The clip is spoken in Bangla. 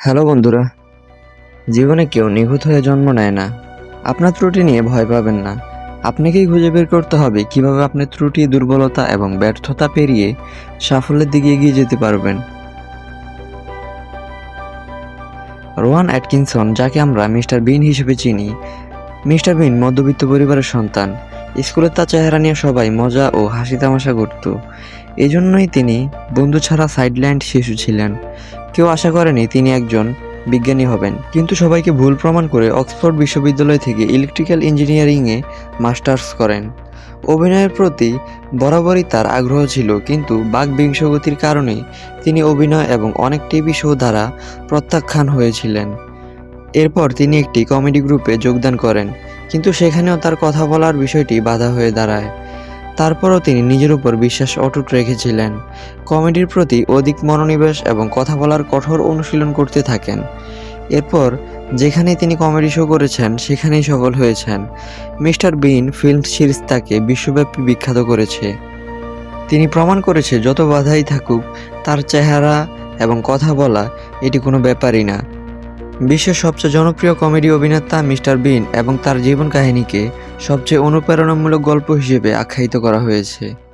হ্যালো বন্ধুরা, জীবনে কেউ নিখুঁত হয়ে জন্ম নেয় না। আপনার ত্রুটি নিয়ে ভয় পাবেন না। আপনাকেই খুঁজে বের করতে হবে কীভাবে আপনার ত্রুটি, দুর্বলতা এবং ব্যর্থতা পেরিয়ে সাফল্যের দিকে এগিয়ে যেতে পারবেন। রোয়ান অ্যাটকিনসন, যাকে আমরা মিস্টার বিন হিসেবে চিনি মিস্টার বিন মধ্যবিত্ত পরিবারের সন্তান। স্কুলে তার চেহারা নিয়ে সবাই মজা ও হাসি তামাশা করত। এই জন্যই তিনি বন্ধু ছাড়া সাইডল্যান্ড শিশু ছিলেন। কেউ আশা করেনি তিনি একজন বিজ্ঞানী হবেন। কিন্তু সবাইকে ভুল প্রমাণ করে অক্সফোর্ড বিশ্ববিদ্যালয় থেকে ইলেকট্রিক্যাল ইঞ্জিনিয়ারিংয়ে মাস্টার্স করেন। অভিনয়ের প্রতি বরাবরই তার আগ্রহ ছিল, কিন্তু বাক বিংশগতির কারণে তিনি অভিনয় এবং অনেক টিভি শো দ্বারা প্রত্যাখ্যান হয়েছিলেন। এরপর তিনি একটি কমেডি গ্রুপে যোগদান করেন, কিন্তু সেখানেও তার কথা বলার বিষয়টি বাধা হয়ে দাঁড়ায়। তারপরও তিনি নিজের উপর বিশ্বাস অটুট রেখেছিলেন, কমেডির প্রতি অধিক মনোনিবেশ এবং কথা বলার কঠোর অনুশীলন করতে থাকেন। এরপর, যেখানে তিনি কমেডি শো করেছেন, সেখানেই সফল হয়েছেন। মিস্টার বিন ফিল্ম সিরিজ তাকে বিশ্বব্যাপী বিখ্যাত করেছে। তিনি প্রমাণ করেছে, যত বাধাই থাকুক, তার চেহারা এবং কথা বলা এটি কোনো ব্যাপারই না। বিশ্বের সবচেয়ে জনপ্রিয় কমেডি অভিনেতা মিস্টার বিন এবং তার জীবন কাহিনীকে সবচেয়ে অনুপ্রেরণামূলক গল্প হিসেবে আখ্যায়িত করা হয়েছে।